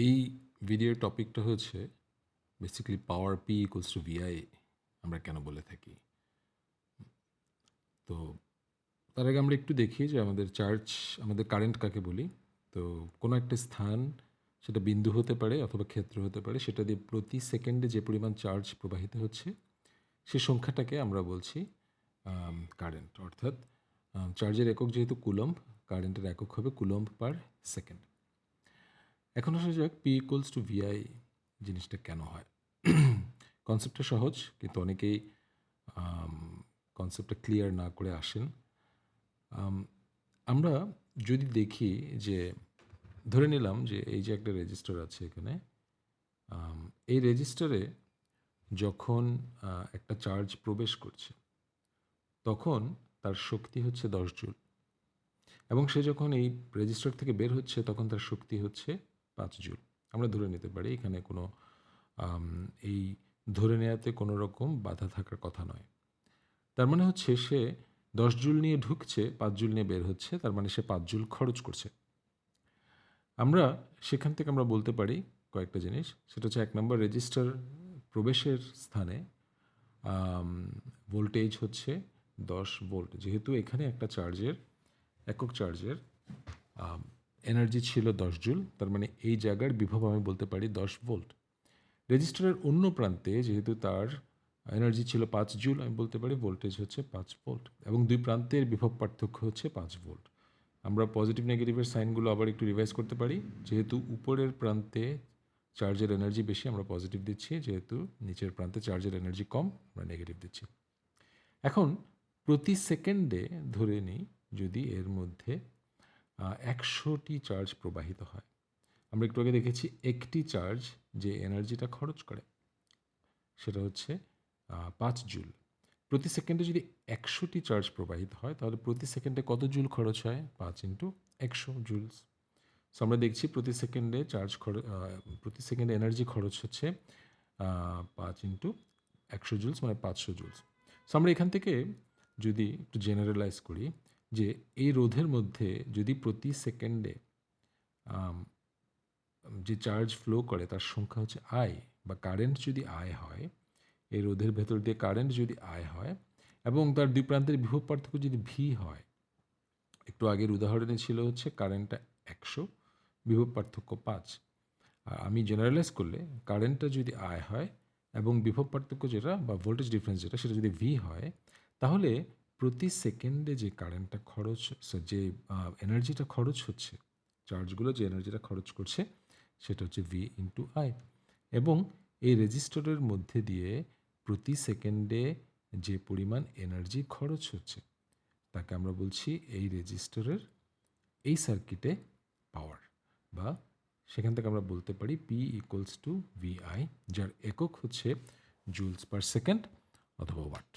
এই ভিডিওর টপিকটা হচ্ছে basically power P equals to VI আমরা কেন বলে থাকি? তো তার আগে আমরা একটু দেখি যে আমাদের চার্জ আমাদের কারেন্ট কাকে বলি? তো কোনো একটা স্থান, সেটা বিন্দু হতে পারে অথবা ক্ষেত্র হতে পারে, সেটা দিয়ে প্রতি সেকেন্ডে যে পরিমাণ চার্জ প্রবাহিত হচ্ছে, সে সংখ্যাটাকে আমরা বলছি কারেন্ট অর্থাৎ চার্জের একক যেহেতু কুলম্ব কারেন্টের একক হবে কুলম্ব পার সেকেন্ড এখন আসা যাক পি ইকুয়ালস টু ভিআই জিনিসটা কেন হয়। কনসেপ্টটা সহজ, কিন্তু অনেকেই কনসেপ্টটা ক্লিয়ার না করে আসেন। আমরা যদি দেখি যে, ধরে নিলাম যে এই যে একটা রেজিস্টার আছে এখানে এই রেজিস্টারে যখন একটা চার্জ প্রবেশ করছে, তখন তার শক্তি হচ্ছে দশ জুল। এবং সে যখন এই রেজিস্টার থেকে বের হচ্ছে, তখন তার শক্তি হচ্ছে পাঁচ জুল। আমরা ধরে নিতে পারি এখানে কোনো এই ধরে নেওয়াতে কোনো রকম বাধা থাকার কথা নয়। তার মানে হচ্ছে সে দশ জুল নিয়ে ঢুকছে, পাঁচ জুল নিয়ে বের হচ্ছে, তার মানে সে পাঁচ জুল খরচ করছে। আমরা সেখান থেকে আমরা বলতে পারি কয়েকটা জিনিস। সেটা হচ্ছে এক নম্বর রেজিস্টার প্রবেশের স্থানে ভোল্টেজ হচ্ছে দশ ভোল্ট। যেহেতু এখানে একটা চার্জের, একক চার্জের এনার্জি ছিল দশ জুল, তার মানে এই জায়গার বিভব আমি বলতে পারি দশ ভোল্ট রেজিস্টারের অন্য প্রান্তে যেহেতু তার এনার্জি ছিল পাঁচ জুল, আমি বলতে পারি ভোল্টেজ হচ্ছে পাঁচ ভোল্ট এবং দুই প্রান্তের বিভব পার্থক্য হচ্ছে পাঁচ ভোল্ট আমরা পজিটিভ নেগেটিভের সাইনগুলো আবার একটু রিভাইজ করতে পারি। যেহেতু উপরের প্রান্তে চার্জের এনার্জি বেশি, আমরা পজিটিভ দিচ্ছি। যেহেতু নিচের প্রান্তে চার্জের এনার্জি কম, আমরা নেগেটিভ দিচ্ছি। এখন প্রতি সেকেন্ডে ধরে নিই যদি এর মধ্যে একশোটি চার্জ প্রবাহিত হয়। আমরা একটু আগে দেখেছি একটি চার্জ যে এনার্জিটা খরচ করে, সেটা হচ্ছে পাঁচ জুল। প্রতি সেকেন্ডে যদি একশোটি চার্জ প্রবাহিত হয়, তাহলে প্রতি সেকেন্ডে কত জুল খরচ হয়? পাঁচ ইন্টু একশো জুলস সো আমরা দেখছি প্রতি সেকেন্ডে চার্জ খরচ প্রতি সেকেন্ডে এনার্জি খরচ হচ্ছে পাঁচ ইন্টু একশো জুলস মানে পাঁচশো জুলস সো আমরা এখান থেকে যদি একটু জেনারেলাইজ করি যে এই রোধের মধ্যে যদি প্রতি সেকেন্ডে যে চার্জ ফ্লো করে তার সংখ্যা হচ্ছে আয় বা কারেন্ট যদি আয় হয়, এই রোধের ভেতর দিয়ে কারেন্ট যদি আয় হয় এবং তার দুই প্রান্তের বিভব পার্থক্য যদি ভি হয়, একটু আগের উদাহরণে ছিল হচ্ছে কারেন্টটা একশো, বিভব পার্থক্য পাঁচ। আর আমি জেনারেলাইজ করলে কারেন্টটা যদি আয় হয় এবং বিভব পার্থক্য যেটা বা ভোল্টেজ ডিফারেন্স যেটা সেটা যদি ভি হয়, তাহলে প্রতি সেকেন্ডে যে কারেন্টটা খরচ যে এনার্জিটা খরচ হচ্ছে, চার্জগুলো যে এনার্জিটা খরচ করছে, সেটা হচ্ছে ভি ইন্টু আই এবং এই রেজিস্টরের মধ্যে দিয়ে প্রতি সেকেন্ডে যে পরিমাণ এনার্জি খরচ হচ্ছে, তাকে আমরা বলছি এই রেজিস্টরের, এই সার্কিটে পাওয়ার বা সেখান থেকে আমরা বলতে পারি পি ইকুয়ালস টু ভিআই যার একক হচ্ছে জুলস পার সেকেন্ড অথবা ওয়াট